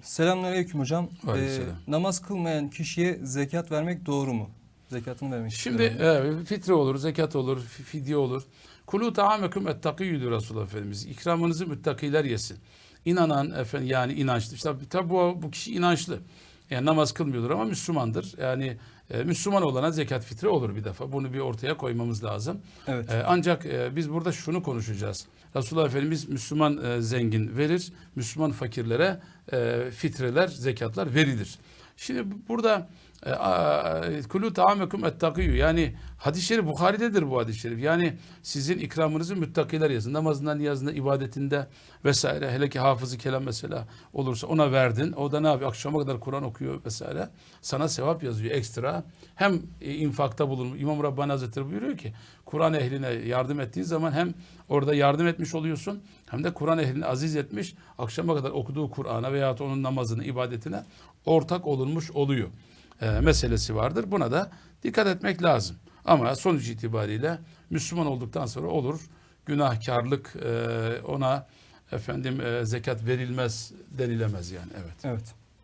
Selamünaleyküm hocam. Aleykümselam. Ee, namaz kılmayan kişiye zekat vermek doğru mu? Zekatını vermek Şimdi evet, fitre olur, zekat olur, fi- fidye olur. Kulu taamekum ettakiyyüdür Resulullah Efendimiz. İkramınızı müttakiler yesin. İnanan efendim yani inançlı. İşte tabi bu, bu kişi inançlı. Yani namaz kılmıyordur ama Müslümandır. Yani e, Müslüman olana zekat fitre olur bir defa. Bunu bir ortaya koymamız lazım. evet. E, ancak e, biz burada şunu konuşacağız. Resulullah Efendimiz Müslüman e, zengin verir, Müslüman fakirlere e, fitreler, zekatlar verilir. Şimdi bu- burada kulu taamekum ettakiyyü yani hadis-i şerif Bukhari'dedir bu hadis-i şerif. Yani sizin ikramınızı müttakiler yazın. Namazında, niyazında, ibadetinde vesaire. Hele ki hafızı kelam mesela olursa ona verdin. O da ne yapıyor? Akşama kadar Kur'an okuyor vesaire. Sana sevap yazıyor ekstra. Hem e, infakta bulunmuş. İmam Rabbani Hazretleri buyuruyor ki Kur'an ehline yardım ettiğin zaman hem orada yardım etmiş oluyorsun hem de Kur'an ehlini aziz etmiş. Akşama kadar okuduğu Kur'an'a veya onun namazını, ibadetine ortak olunmuş oluyor. E, meselesi vardır. Buna da dikkat etmek lazım. Ama sonuç itibariyle Müslüman olduktan sonra olur. Günahkarlık e, ona efendim e, zekat verilmez denilemez yani evet. Evet.